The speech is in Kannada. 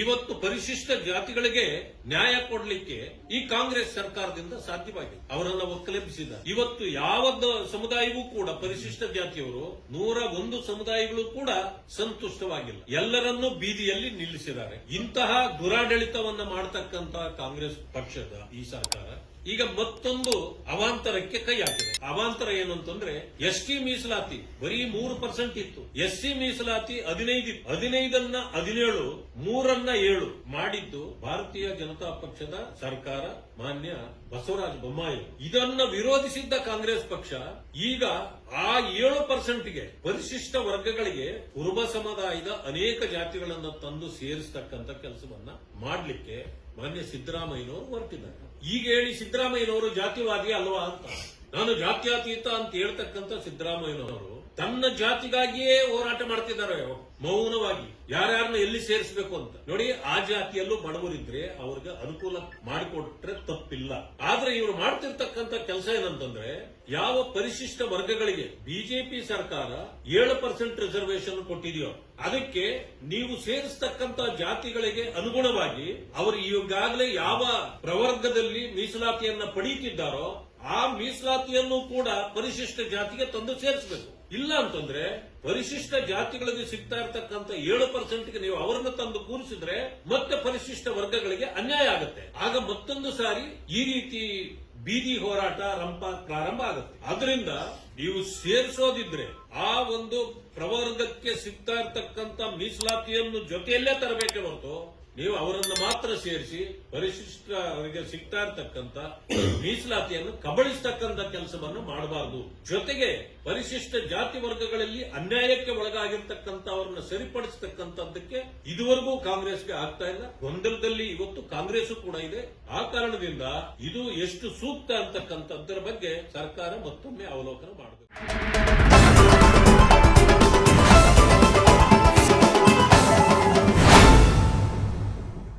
ಇವತ್ತು ಪರಿಶಿಷ್ಟ ಜಾತಿಗಳಿಗೆ ನ್ಯಾಯ ಕೊಡ್ಲಿಕ್ಕೆ ಈ ಕಾಂಗ್ರೆಸ್ ಸರ್ಕಾರದಿಂದ ಸಾಧ್ಯವಾಗಿದೆ. ಅವರನ್ನ ಒಕ್ಕಲೆಬ್ಬಿಸಿದ ಇವತ್ತು ಯಾವ ಸಮುದಾಯವೂ ಕೂಡ ಪರಿಶಿಷ್ಟ ಜಾತಿಯವರು ನೂರ ಒಂದು ಸಮುದಾಯಗಳು ಕೂಡ ಸಂತುಷ್ಟವಾಗಿಲ್ಲ. ಎಲ್ಲರನ್ನೂ ಬೀದಿಯಲ್ಲಿ ನಿಲ್ಲಿಸಿದ್ದಾರೆ. ಇಂತಹ ದುರಾಡಳಿತವನ್ನ ಮಾಡತಕ್ಕಂತಹ ಕಾಂಗ್ರೆಸ್ ಪಕ್ಷದ ಈ ಸರ್ಕಾರ ಈಗ ಮತ್ತೊಂದು ಅವಾಂತರಕ್ಕೆ ಕೈ ಹಾಕಿದೆ. ಅವಾಂತರ ಏನು ಅಂತಂದ್ರೆ ಎಸ್ ಟಿ ಮೀಸಲಾತಿ ಬರೀ ಮೂರು ಪರ್ಸೆಂಟ್ ಇತ್ತು. ಎಸ್ ಸಿ ಮೀಸಲಾತಿ ಹದಿನೈದು ಹದಿನೈದನ್ನ ಹದಿನೇಳು, ಮೂರನ್ನ ಏಳು ಮಾಡಿದ್ದು ಭಾರತೀಯ ಜನತಾ ಪಕ್ಷದ ಸರ್ಕಾರ ಮಾನ್ಯ ಬಸವರಾಜ ಬೊಮ್ಮಾಯಿ. ಇದನ್ನ ವಿರೋಧಿಸಿದ್ದ ಕಾಂಗ್ರೆಸ್ ಪಕ್ಷ ಈಗ ಆ ಏಳು ಪರ್ಸೆಂಟ್ಗೆ ಪರಿಶಿಷ್ಟ ವರ್ಗಗಳಿಗೆ ಕುರುಬ ಸಮುದಾಯದ ಅನೇಕ ಜಾತಿಗಳನ್ನು ತಂದು ಸೇರಿಸತಕ್ಕಂಥ ಕೆಲಸವನ್ನ ಮಾಡಲಿಕ್ಕೆ ಮಾನ್ಯ ಸಿದ್ದರಾಮಯ್ಯನವರು ಹೊರಟಿದ್ದಾರೆ. ಈಗ ಹೇಳಿ ಸಿದ್ದರಾಮಯ್ಯನವರು ಜಾತಿವಾದಿ ಅಲ್ವಾ ಅಂತ. ನಾನು ಜಾತ್ಯಾತೀತ ಅಂತ ಹೇಳ್ತಕ್ಕಂಥ ಸಿದ್ದರಾಮಯ್ಯನವರು ತನ್ನ ಜಾತಿಗಾಗಿಯೇ ಹೋರಾಟ ಮಾಡ್ತಿದ್ದಾರೆ ಮೌನವಾಗಿ ಯಾರ್ಯಾರನ್ನ ಎಲ್ಲಿ ಸೇರಿಸಬೇಕು ಅಂತ. ನೋಡಿ, ಆ ಜಾತಿಯಲ್ಲೂ ಬಡವರಿದ್ರೆ ಅವ್ರಿಗೆ ಅನುಕೂಲ ಮಾಡಿಕೊಟ್ರೆ ತಪ್ಪಿಲ್ಲ. ಆದ್ರೆ ಇವರು ಮಾಡ್ತಿರ್ತಕ್ಕಂತ ಕೆಲಸ ಏನಂತಂದ್ರೆ, ಯಾವ ಪರಿಶಿಷ್ಟ ವರ್ಗಗಳಿಗೆ ಬಿಜೆಪಿ ಸರ್ಕಾರ ಏಳು ಪರ್ಸೆಂಟ್ ರಿಸರ್ವೇಶನ್ ಕೊಟ್ಟಿದೆಯೋ, ಅದಕ್ಕೆ ನೀವು ಸೇರಿಸ್ತಕ್ಕಂತ ಜಾತಿಗಳಿಗೆ ಅನುಗುಣವಾಗಿ ಅವರು ಈಗಾಗಲೇ ಯಾವ ಪ್ರವರ್ಗದಲ್ಲಿ ಮೀಸಲಾತಿಯನ್ನ ಪಡೆಯುತ್ತಿದ್ದಾರೋ ಆ ಮೀಸಲಾತಿಯನ್ನು ಕೂಡ ಪರಿಶಿಷ್ಟ ಜಾತಿಗೆ ತಂದು ಸೇರಿಸಬೇಕು. ಇಲ್ಲ ಅಂತಂದ್ರೆ, ಪರಿಶಿಷ್ಟ ಜಾತಿಗಳಿಗೆ ಸಿಗ್ತಾ ಇರತಕ್ಕಂತ ಏಳು ಪರ್ಸೆಂಟ್ಗೆ ನೀವು ಅವರನ್ನು ತಂದು ಕೂರಿಸಿದ್ರೆ ಮತ್ತೆ ಪರಿಶಿಷ್ಟ ವರ್ಗಗಳಿಗೆ ಅನ್ಯಾಯ ಆಗುತ್ತೆ. ಆಗ ಮತ್ತೊಂದು ಸಾರಿ ಈ ರೀತಿ ಬೀದಿ ಹೋರಾಟ ರಂಪ ಪ್ರಾರಂಭ ಆಗುತ್ತೆ. ಅದರಿಂದ ನೀವು ಸೇರಿಸೋದಿದ್ರೆ ಆ ಒಂದು ಪ್ರವರ್ಗಕ್ಕೆ ಸಿಗ್ತಾ ಇರತಕ್ಕಂತ ಮೀಸಲಾತಿಯನ್ನು ಜೊತೆಯಲ್ಲೇ ತರಬೇಕೆ ಹೊರತು ನೀವು ಅವರನ್ನ ಮಾತ್ರ ಸೇರಿಸಿ ಪರಿಶಿಷ್ಟರಿಗೆ ಸಿಗ್ತಾ ಇರತಕ್ಕಂತ ಮೀಸಲಾತಿಯನ್ನು ಕಬಳಿಸ್ತಕ್ಕಂಥ ಕೆಲಸವನ್ನು ಮಾಡಬಾರದು. ಜೊತೆಗೆ ಪರಿಶಿಷ್ಟ ಜಾತಿ ವರ್ಗಗಳಲ್ಲಿ ಅನ್ಯಾಯಕ್ಕೆ ಒಳಗಾಗಿರ್ತಕ್ಕಂಥವ್ರನ್ನ ಸರಿಪಡಿಸತಕ್ಕಂಥದ್ದಕ್ಕೆ ಇದುವರೆಗೂ ಕಾಂಗ್ರೆಸ್ಗೆ ಆಗ್ತಾ ಇಲ್ಲ. ಗೊಂದಲದಲ್ಲಿ ಇವತ್ತು ಕಾಂಗ್ರೆಸ್ ಕೂಡ ಇದೆ. ಆ ಕಾರಣದಿಂದ ಇದು ಎಷ್ಟು ಸೂಕ್ತ ಅಂತಕ್ಕಂಥದ್ದರ ಬಗ್ಗೆ ಸರ್ಕಾರ ಮತ್ತೊಮ್ಮೆ ಅವಲೋಕನ ಮಾಡಬೇಕು.